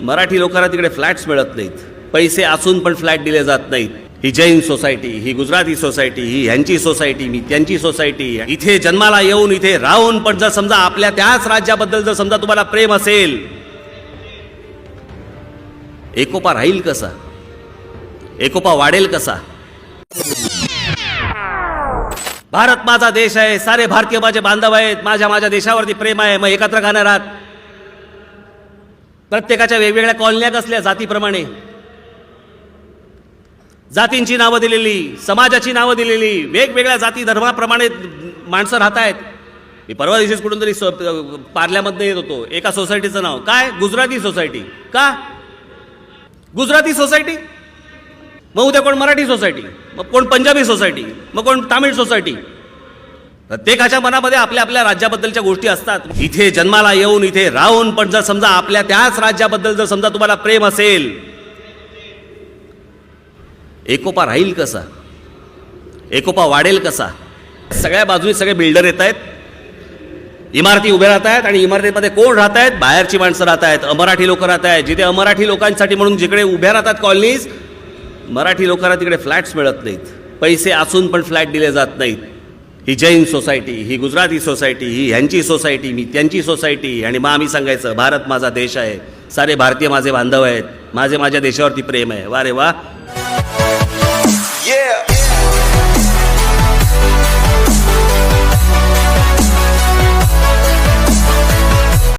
मराठी लोकांना तिकडे फ्लॅट्स मिळत नाहीत. पैसे असून पण फ्लॅट दिले जात नाहीत. ही जैन सोसायटी ही गुजराती सोसायटी ही ह्यांची सोसायटी मी त्यांची सोसायटी. इथे जन्माला येऊन इथे राहून पण जर समजा आपल्या त्याच राज्याबद्दल जर समजा तुम्हाला प्रेम असेल एकोपा राहील कसा? एकोपा वाढेल कसा? भारत माझा देश आहे सारे भारतीय माझे बांधव आहेत माझ्या माझ्या देशावरती प्रेम आहे मग एकत्र गाणं आहात. प्रत्येकाच्या वेगवेगळ्या कॉलन्या कसल्या जातीप्रमाणे. जातींची नावं दिलेली समाजाची नावं दिलेली वेगवेगळ्या जाती धर्माप्रमाणे माणसं राहत आहेत मी परवा दिवशीच कुठून तरी स- पार्ल्यामध्ये येत होतो. एका सोसायटीचं नाव. काय? गुजराती सोसायटी. का? गुजराती सोसायटी? मग उद्या कोण मराठी सोसायटी? मग कोण पंजाबी सोसायटी? मग कोण तामिळ सोसायटी? प्रत्येकाच्या मनामध्ये आपल्या आपल्या राज्याबद्दलच्या गोष्टी असतात. इथे जन्माला येऊन इथे राहून पण जर समजा आपल्या त्याच राज्याबद्दल जर समजा तुम्हाला प्रेम असेल एकोपा राहील कसा? एकोपा वाढेल कसा? सगळ्या बाजूनी सगळे बिल्डर येत आहेत. इमारती उभ्या राहत आहेत आणि इमारतीमध्ये कोण राहत आहेत? बाहेरची माणसं राहत आहेत. अमराठी लोक राहत आहेत. जिथे अमराठी लोकांसाठी म्हणून जिकडे उभ्या राहतात कॉलनीज मराठी लोकांना तिकडे फ्लॅट्स मिळत नाहीत. पैसे असून पण फ्लॅट दिले जात नाहीत. ही जैन सोसायटी ही गुजराती सोसायटी ही ह्यांची सोसायटी मी त्यांची सोसायटी. आणि मग आम्ही सांगायचं भारत माझा देश आहे. सारे भारतीय माझे बांधव आहेत. माझे माझ्या देशावरती प्रेम आहे. वा रे वा. Yeah.